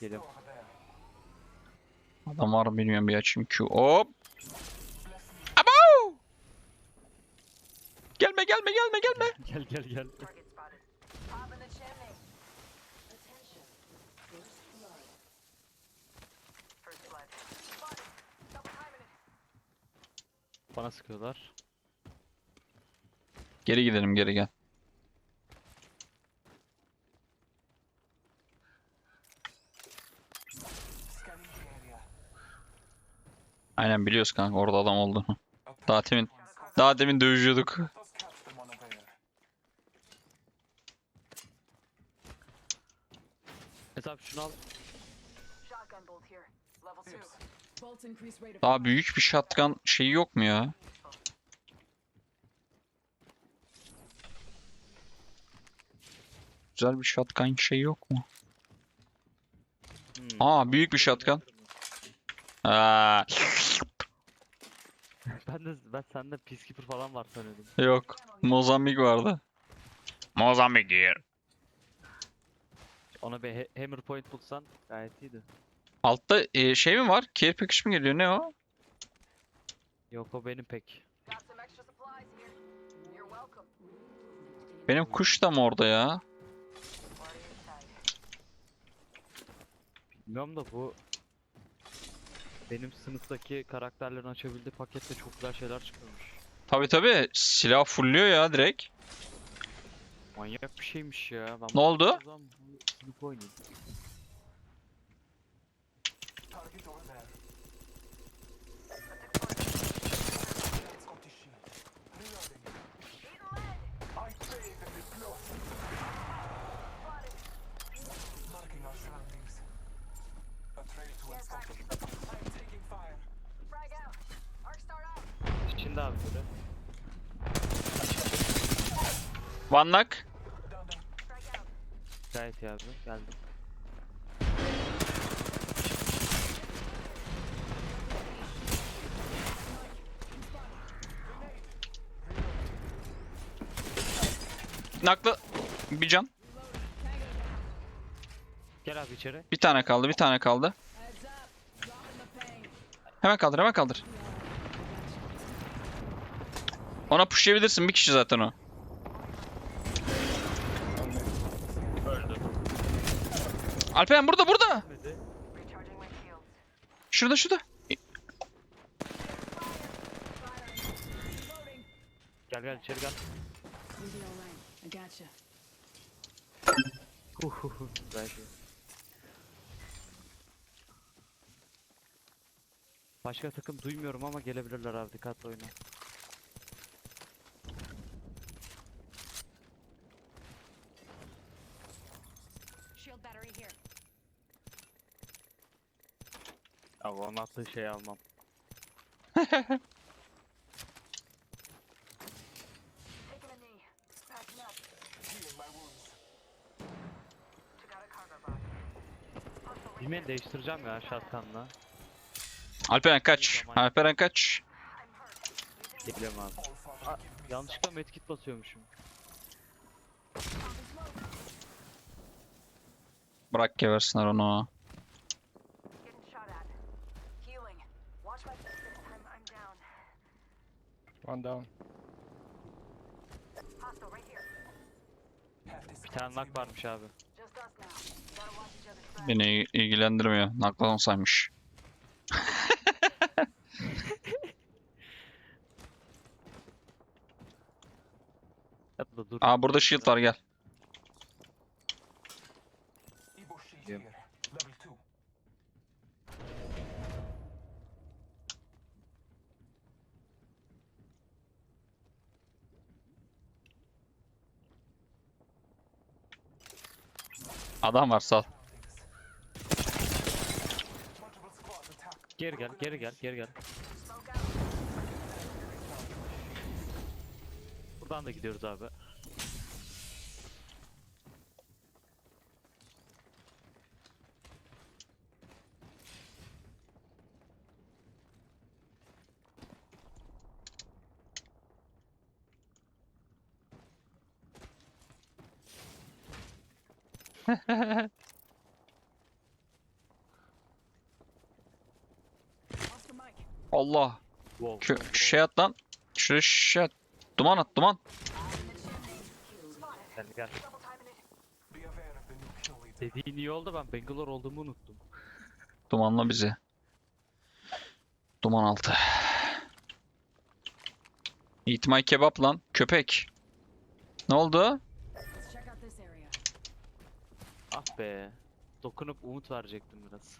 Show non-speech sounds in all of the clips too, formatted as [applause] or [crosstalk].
Geliyorum. Adam var mı bilmiyorum bir açayım Q. Hop. Abo! Gelme gelme gelme gelme. [laughs] Gel gel gel. Bana sıkıyorlar. Geri gidelim geri gel. Aynen biliyoruz kanka orada adam olduğunu. Daha demin daha demin dövüşüyorduk. Hesap şunu al. Daha büyük bir shotgun şeyi yok mu ya? Güzel bir shotgun şey yok mu? Hmm. Aa büyük bir shotgun. Aa, Ben de ben sende peacekeeper falan var sanıyordum. yok. Mozambik vardı. Mozambik here. Ona bir hammer point bulsan gayet iyiydi. Altta e, şey mi var? Care package mi geliyor? Ne o? Yok o benim pek. Got some extra supplies here. You're welcome. Benim kuş da mı orada ya? Bilmiyorum da bu benim sınıftaki karakterlerin açabildiği pakette çok güzel şeyler çıkıyormuş. Tabi tabi silah fullüyor ya direkt. Manyak bir şeymiş ya. Ben Ne oldu? o zaman bu sınıf oynayayım. One knock. Gayet iyi abi. Geldim. Knocklı. Bir can. Gel abi içeri. Bir tane kaldı bir tane kaldı. Hemen kaldır hemen kaldır. Ona pushlayabilirsin bir kişi zaten o. Alperen burada burada. Şurada şurada. Gel gel içeri gel. Başka takım duymuyorum ama gelebilirler abi dikkatli oyna. Shield battery here. Abi onun attığı şeyi almam. Taking a knee. Packing up. Healing my wounds. Took out a cargo box. Hostile right Bilmeyi değiştireceğim ya shotgun'la. Alperen kaç. Alperen kaç. Geliyorum abi. Aa, yanlışlıkla medkit basıyormuşum. Bırak geversinler onu. Getting shot at. Healing. Watch my I'm, I'm down. One down. Bir tane knock varmış abi. Beni il- ilgilendirmiyor. Naklan saymış. Dur. Aa burada shield var gel. Evo shield Yep. here. Level 2. Adam var sal. Geri gel, geri gel, geri gel. Buradan da gidiyoruz abi. [laughs] Allah. Şu, şu şey at lan. Şuraya şey at. Duman at duman. Gel. Dediğin iyi oldu ben Bangalore olduğumu unuttum. Dumanla bizi. Duman altı. Eat my kebap lan köpek. Ne oldu? Ah be. Dokunup umut verecektim biraz.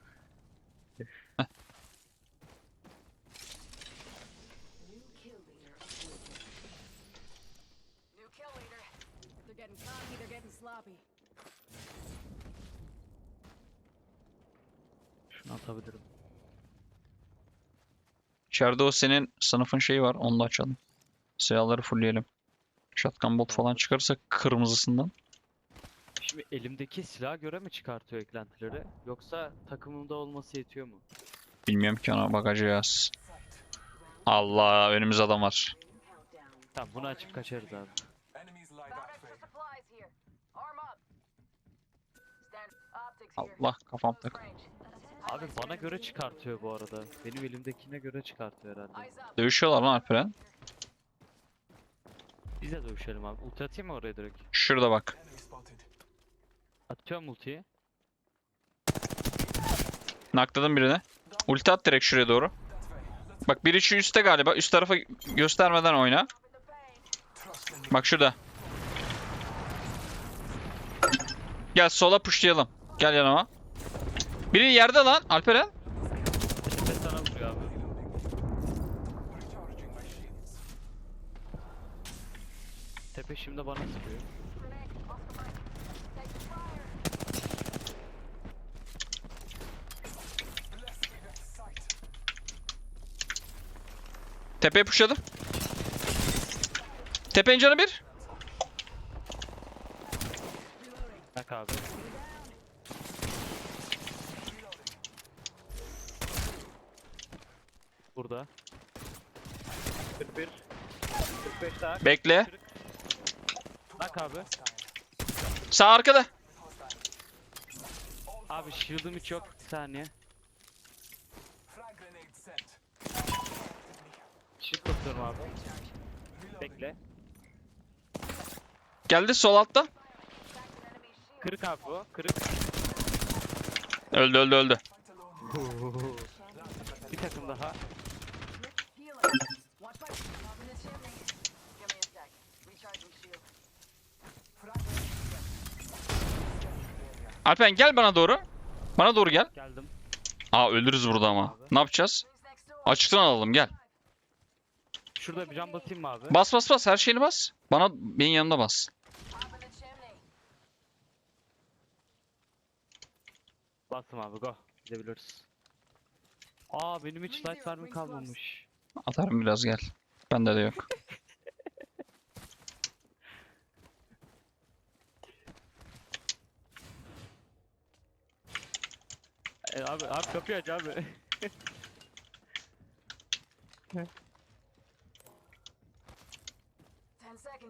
They're getting cocky, they're getting sloppy. Şunu atabilirim. İçeride o senin sınıfın şeyi var. Onu da açalım. Silahları fullleyelim. Shotgun bolt falan çıkarsa kırmızısından. Şimdi elimdeki silaha göre mi çıkartıyor eklentileri? Yoksa takımımda olması yetiyor mu? Bilmiyorum ki ona bakacağız. Allah önümüz adam var. Tamam bunu açıp kaçarız abi. Allah kafam tak. Abi bana göre çıkartıyor bu arada. Benim elimdekine göre çıkartıyor herhalde. Dövüşüyorlar lan Alperen. Biz de dövüşelim abi. Ulti atayım mı oraya direkt? Şurada bak. Atıyorum ultiyi. Nakladım birini. Ulti at direkt şuraya doğru. Bak biri şu üstte galiba. Üst tarafa göstermeden oyna. Bak şurada. Gel sola pushlayalım. Gel yanıma. Biri yerde lan Alperen. Tepe şimdi bana sıkıyor. Tepeye pushladım. Tepenin canı bir. Bak abi. Burada. 41. 45 daha. Bekle. Bak abi. Sağ arkada. Abi shield'ım hiç yok. Bir saniye. Abi. Bekle. Geldi sol altta. Kırık abi bu. Kırık. Öldü öldü öldü. Bir takım daha. Healing. Watch my Popping the chimney. Give me a sec. Recharging shield. Alperen gel bana doğru. Bana doğru gel. Geldim. Aa ölürüz burada ama. Ne yapacağız? Açıktan alalım gel. Şurada bir cam basayım mı abi? Bas bas bas her şeyini bas. Bana benim yanımda bas. Bastım abi go. Gidebiliriz. Aa benim hiç light mermi kalmamış. Atarım biraz gel. Bende de yok. [laughs] E, abi abi kapıyı aç abi. [laughs]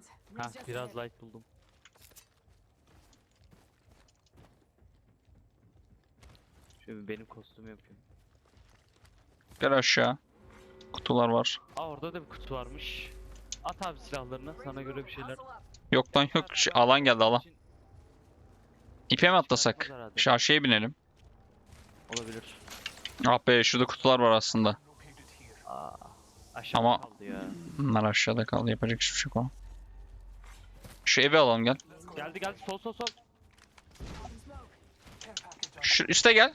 seconds. ha just biraz ahead. light buldum. Şimdi benim kostümü yapıyorum. Gel aşağı. Kutular var. Aa orada da bir kutu varmış. At abi silahlarını sana göre bir şeyler. Yok lan yok. Alan geldi alan. için İpe mi atlasak? Şu aşağıya binelim. Olabilir. Ah be şurada kutular var aslında. Aa Ama- kaldı ya. Bunlar aşağıda kaldı. Yapacak hiçbir şey yok ama. Şu evi alalım gel. Geldi geldi sol sol sol. Şu üste gel.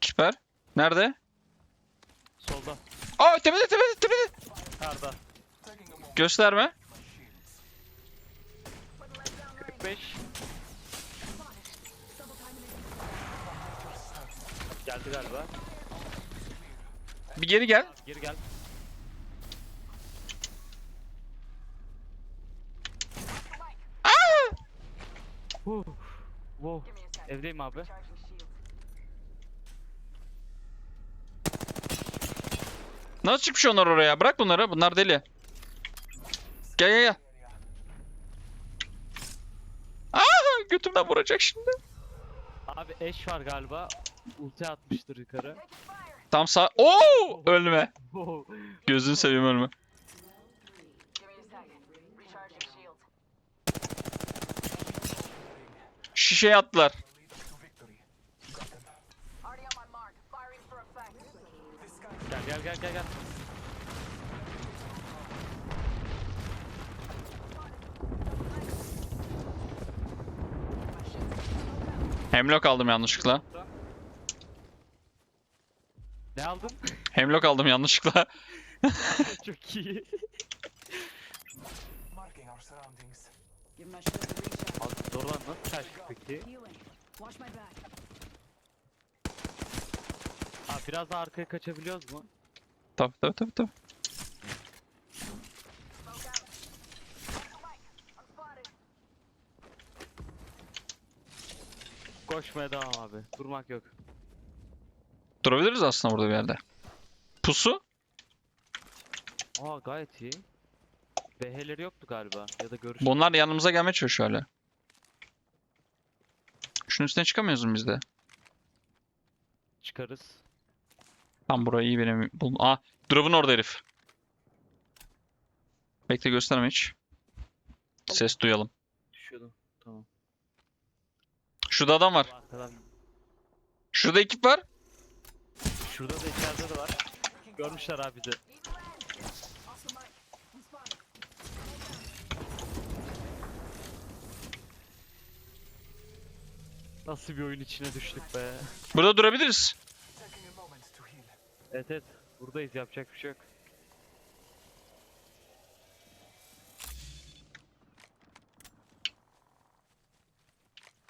Süper. Nerede? Solda. Aa tepede tepede tepede. Moment. Gösterme. My shields. Putting legs down range. 45. Double timing it. Geldi galiba. Bir geri gel. Geri gel. Huh. Wow. Evdeyim abi. Nasıl çıkmış onlar oraya? Bırak bunları. Bunlar deli. Gel gel gel. Aa, götümden vuracak şimdi. Abi eş var galiba. Ulti atmıştır yukarı. Tam sağ. Oo! Ölme. [laughs] Gözünü seveyim ölme. Guy gel gel gel gel gel. Hemlock aldım yanlışlıkla. Ne aldın? Hemlock aldım yanlışlıkla. [laughs] Çok iyi. Abi doğrudan nasıl kaçtık peki? Abi biraz daha arkaya kaçabiliyoruz mu? tabii tabii tabii tabii. Koşmaya devam abi. Durmak yok. Durabiliriz aslında burada bir yerde. Pusu? Aa gayet iyi. BH'leri yoktu galiba. Ya da görüş. Bunlar yanımıza gelmeye çalışıyor hala. Şunun üstüne çıkamıyoruz mu biz de? Çıkarız. Tam burayı iyi benim buldum. Aa, drop'un orada herif. Bekle gösterme hiç. Ses duyalım. Düşüyordum. Tamam. Şurada adam var. Arkadan. Şurada ekip var. Şurada da içeride de var. Görmüşler abi bizi. Nasıl bir oyun içine düştük be. Burada durabiliriz. Evet evet. Buradayız yapacak bir şey yok.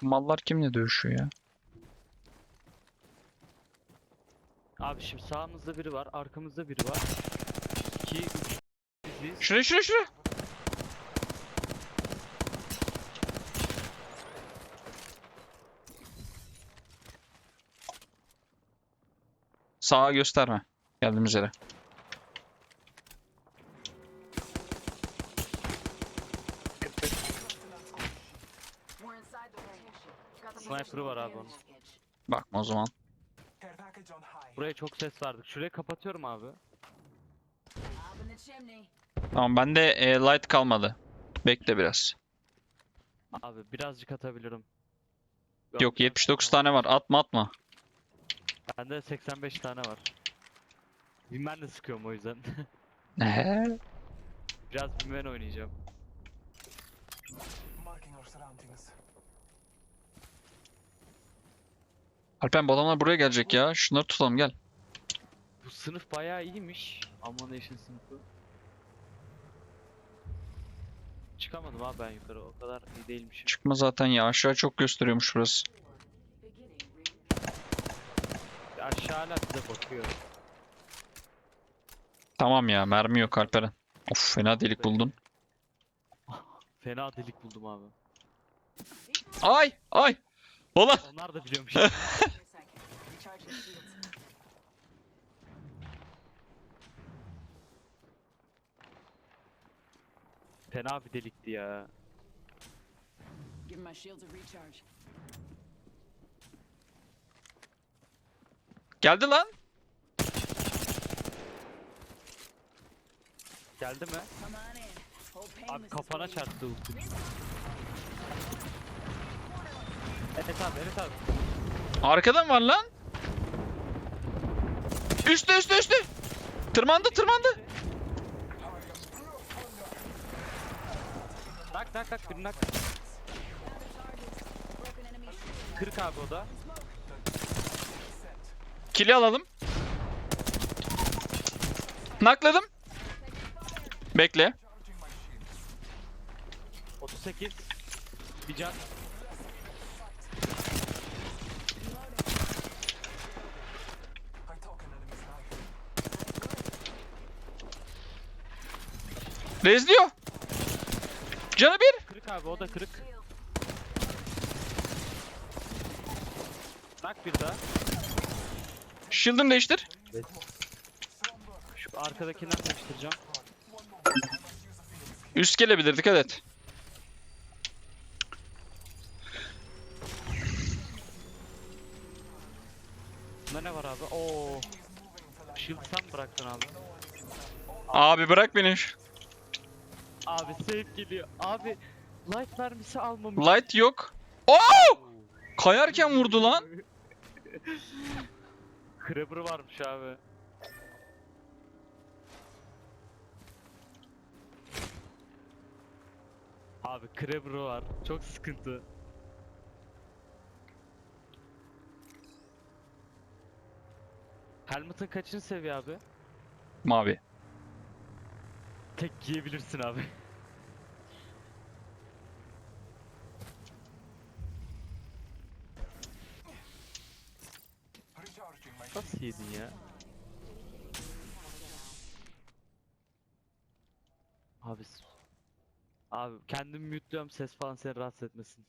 Mallar kimle dövüşüyor ya? Abi şimdi sağımızda biri var, arkamızda biri var. 2 3 biziz. Şuraya şuraya şuraya. Sağa gösterme. Geldiğimiz yere. Sniper'ı var abi onun. Bakma o zaman. Buraya çok ses verdik. Şurayı kapatıyorum abi. Tamam bende e, light kalmadı. Bekle biraz. Abi birazcık atabilirim. Yok 79 tane var. Atma atma. Bende 85 tane var. Ben de sıkıyorum o yüzden. [laughs] Ne? Biraz Bilmen oynayacağım. Alpen bu adamlar buraya gelecek ya. Şunları tutalım gel. Bu sınıf bayağı iyiymiş. Ammunition sınıfı. Çıkamadım abi ben yukarı. O kadar iyi değilmişim. Çıkma zaten ya. Aşağı çok gösteriyormuş burası. Beginning ring. Aşağı hala bize bakıyor. Tamam ya. Mermi yok Alperen. Of fena delik buldun. Fena delik buldum abi. Ay ay. Ulan. Onlar da biliyormuş. [laughs] Fena bir delikti ya. Give my shields a recharge. Geldi lan. Geldi mi? Abi kafana çarptı ultim. Evet abi evet abi. Arkadan var lan. Üstte üstte üstte. Tırmandı tırmandı. Nak nak nak bir nak. Broken enemy shield. Kırık abi o da. Kili alalım. Nakladım. Bekle. Charging my shields. 38. Bir can. Rezliyor. Canı bir. Kırık abi o da kırık. Nak bir daha. Shield'ını değiştir. Şu arkadakinden değiştireceğim. Üst gelebilir dikkat et. Bunda ne var abi? Oo. Shield sen mi bıraktın abi? Abi bırak beni. Abi save geliyor. Abi light mermisi almamış. Light yok. Oo! Kayarken vurdu lan. [laughs] Crabber varmış abi. Abi Crabber var. Çok sıkıntı. Helmet'ın kaçıncı seviye abi? Mavi. Tek giyebilirsin abi. Recharging my Nasıl yedin ya? Abi Abi kendimi mute'luyorum ses falan seni rahatsız etmesin.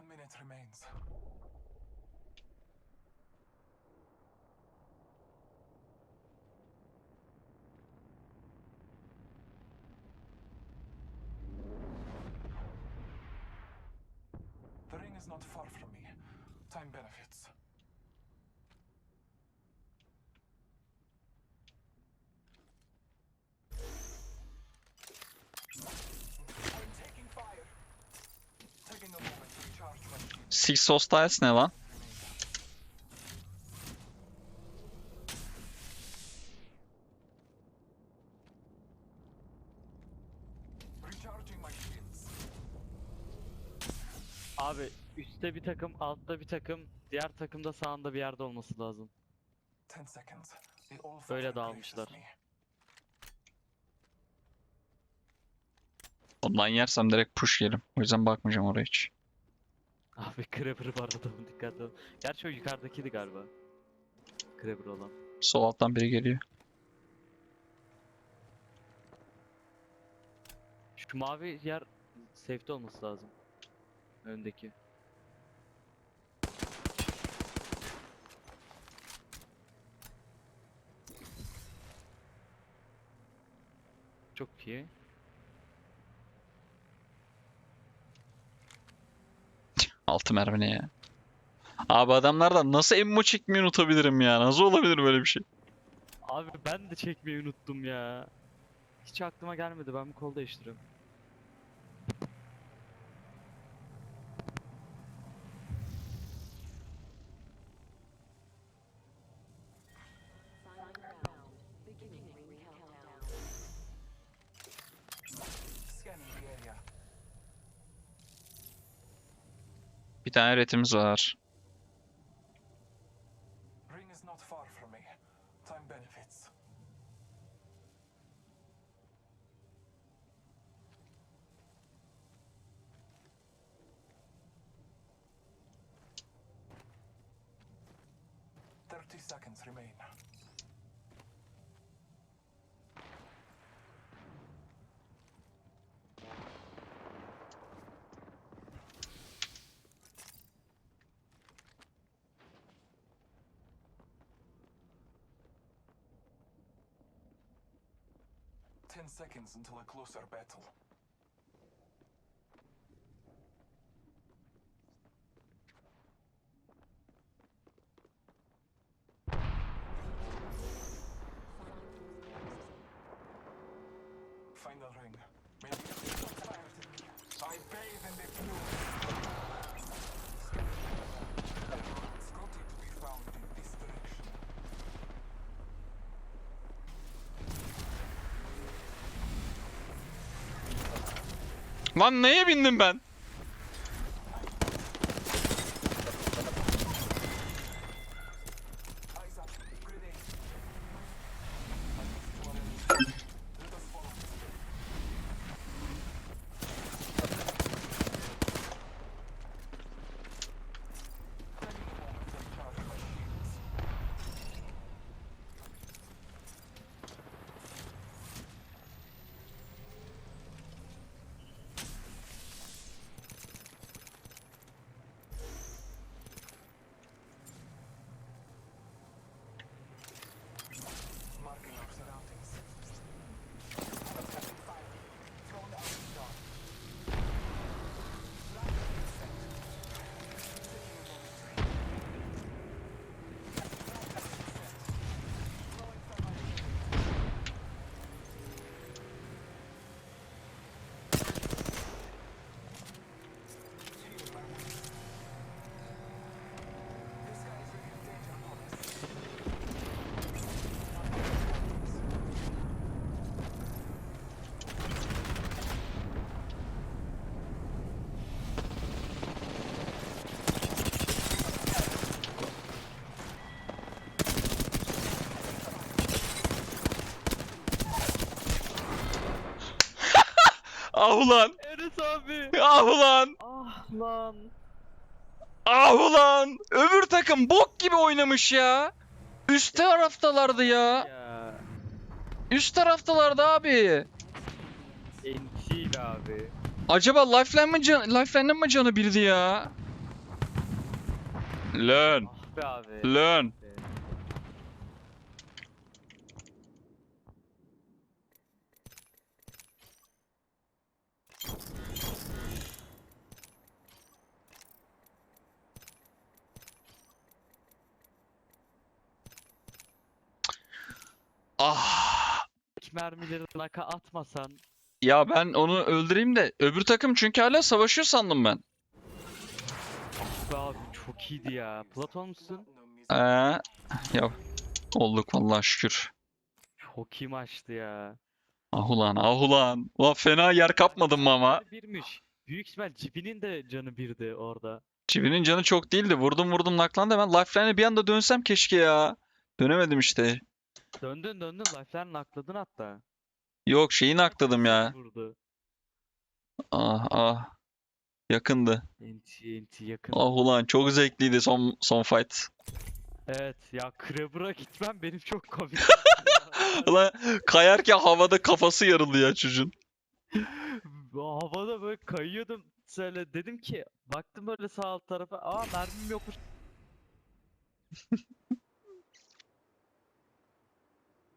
One minute remains. The ring is not far from me. Time benefits. Six Hostiles ne lan? Recharging my shields. Abi üstte bir takım, altta bir takım, diğer takımda sağında bir yerde olması lazım. Böyle dağılmışlar. Ondan yersem direkt push yerim. O yüzden bakmayacağım oraya hiç. Abi Crabber vardı adamın [laughs] dikkatli ol. Gerçi o yukarıdakiydi galiba. Crabber olan. Sol alttan biri geliyor. Şu mavi yer safe'de olması lazım. Öndeki. Çok iyi. Altı mermi ne ya? Abi adamlardan nasıl emmo çekmeyi unutabilirim ya? Nasıl olabilir böyle bir şey? Abi ben de çekmeyi unuttum ya. Hiç aklıma gelmedi. Ben bir kol değiştiriyorum. Time benefits. Thirty seconds remain. Ten seconds until a closer battle. Final ring. I bathe in the fumes. Lan neye bindim ben? Ah ulan. Enes abi. Ah ulan. Ah lan. Ah ulan. Öbür takım bok gibi oynamış ya. Üst taraftalardı ya. Ya. Üst taraftalardı abi. Ençil abi. Acaba Lifeline mı can Lifeline'ın mı canı birdi ya? Learn. Ah be abi. Learn. Mermileri naka atmasan. Ya ben onu öldüreyim de öbür takım çünkü hala savaşıyor sandım ben. Be abi çok iyiydi ya. Platon musun? Ee, ya olduk vallahi şükür. Çok iyi maçtı ya. Ah ulan ah ulan. Ulan fena yer kapmadım mı ama? Birmiş. Büyük ihtimal Cibi'nin de canı birdi orada. Çivinin canı çok değildi. Vurdum vurdum naklandı hemen. Lifeline'e bir anda dönsem keşke ya. Dönemedim işte. Döndün döndün life'lerini nakladın hatta. Yok şeyi nakladım ya. Vurdu. Ah ah. Yakındı. Enti enti yakın. Ah ulan çok zevkliydi son son fight. Evet ya Kraber'a gitmem benim çok komik. [laughs] [laughs] Ulan kayarken havada kafası yarıldı ya çocuğun. Havada böyle kayıyordum. Şöyle dedim ki baktım böyle sağ alt tarafa. Aa mermim yokmuş. [laughs]